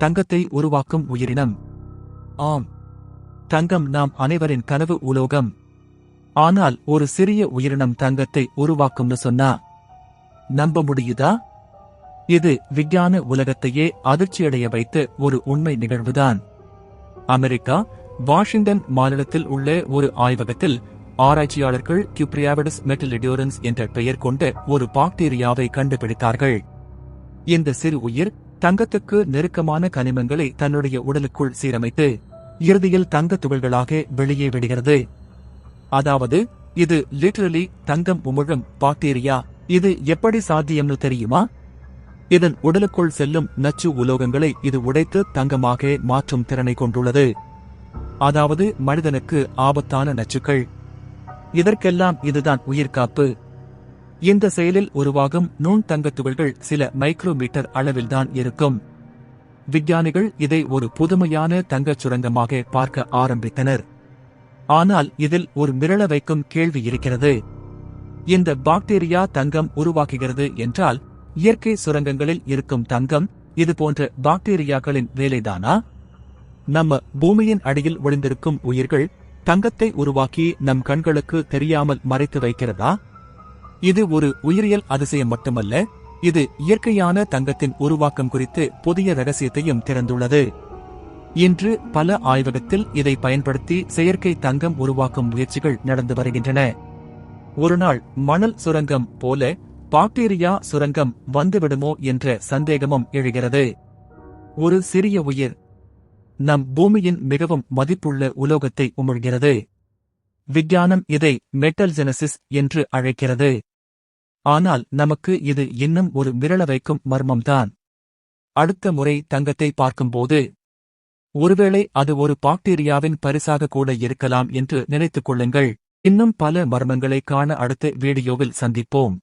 தங்கத்தை உருவாக்கும் உயிரினம். ஆம். தங்கம் நாம் அனைவரின் கனவு உலோகம். ஆனால் ஒரு சிறிய உயிரினம் தங்கத்தை உருவாக்கும்னு சொன்னா நம்ப முடியுதா? இது விஞ்ஞான உலகத்தையே அதிர்ச்சியடைய வைத்த ஒரு உண்மை நிகழ்வுதான். அமெரிக்கா வாஷிங்டன் மாநிலத்தில் உள்ள ஒரு ஆய்வகத்தில் ஆராய்ச்சியாளர்கள் கியூப்ரியாவிடஸ் மெட்டலிடியோரன்ஸ் என்ற பெயர் கொண்ட ஒரு பாக்டீரியாவை கண்டுபிடித்தார்கள். இந்த சிறு உயிர் தங்கத்துக்கு நெருக்கமான கனிமங்களை தன்னுடைய உடலுக்குள் சீரமைத்து இறுதியில் தங்கத் துகள்களாக வெளியே விடுகிறது. அதாவது இது லிட்டரலி தங்கம் உமிழும் பாக்டீரியா இது எப்படி சாத்தியம்னு தெரியுமா? இதன் உடலுக்குள் செல்லும் நச்சு உலோகங்களை இது உடைத்து தங்கமாக மாற்றும் திறனை கொண்டுள்ளது. அதாவது மனிதனுக்கு ஆபத்தான நச்சுக்கள். இதற்கெல்லாம் இதுதான் உயிர்காப்பு. இந்த செயலில் உருவாகும் நுண் தங்கத் துகள்கள் சில மைக்ரோமீட்டர் அளவில்தான் இருக்கும். விஞ்ஞானிகள் இதை ஒரு புதுமையான தங்கச் சுரங்கமாக பார்க்க ஆரம்பித்தனர். ஆனால் இதில் ஒரு மிரள வைக்கும் கேள்வி இருக்கிறது. இந்த பாக்டீரியா தங்கம் உருவாக்குகிறது என்றால் இயற்கை சுரங்கங்களில் இருக்கும் தங்கம் இது போன்ற பாக்டீரியாக்களின் வேலைதானா? நம்ம பூமியின் அடியில் ஒளிந்திருக்கும் உயிர்கள் தங்கத்தை உருவாக்கி நம் கண்களுக்கு தெரியாமல் மறைத்து வைக்கிறதா? இது ஒரு உயிரியல் அதிசயம் மட்டுமல்ல இது இயற்கையான தங்கத்தின் உருவாக்கம் குறித்து புதிய ரகசியத்தையும் திறந்துள்ளது. இன்று பல ஆய்வகத்தில் இதை பயன்படுத்தி செயற்கை தங்கம் உருவாக்கும் முயற்சிகள் நடந்து வருகின்றன. ஒருநாள் மணல் சுரங்கம் போல பாக்டீரியா சுரங்கம் வந்துவிடுமோ என்ற சந்தேகமும் எழுகிறது. ஒரு சிறிய உயிர் நம் பூமியின் மிகவும் மதிப்புள்ள உலோகத்தை உமிழ்கிறது. விஞ்ஞானம் இதை மெட்டல் ஜெனசிஸ் என்று அழைக்கிறது. ஆனால் நமக்கு இது இன்னும் ஒரு மிரள வைக்கும் மர்மம்தான். அடுத்த முறை தங்கத்தை பார்க்கும்போது ஒருவேளை அது ஒரு பாக்டீரியாவின் பரிசாக கூட இருக்கலாம் என்று நினைத்துக் கொள்ளுங்கள். இன்னும் பல மர்மங்களை காண அடுத்த வீடியோவில் சந்திப்போம்.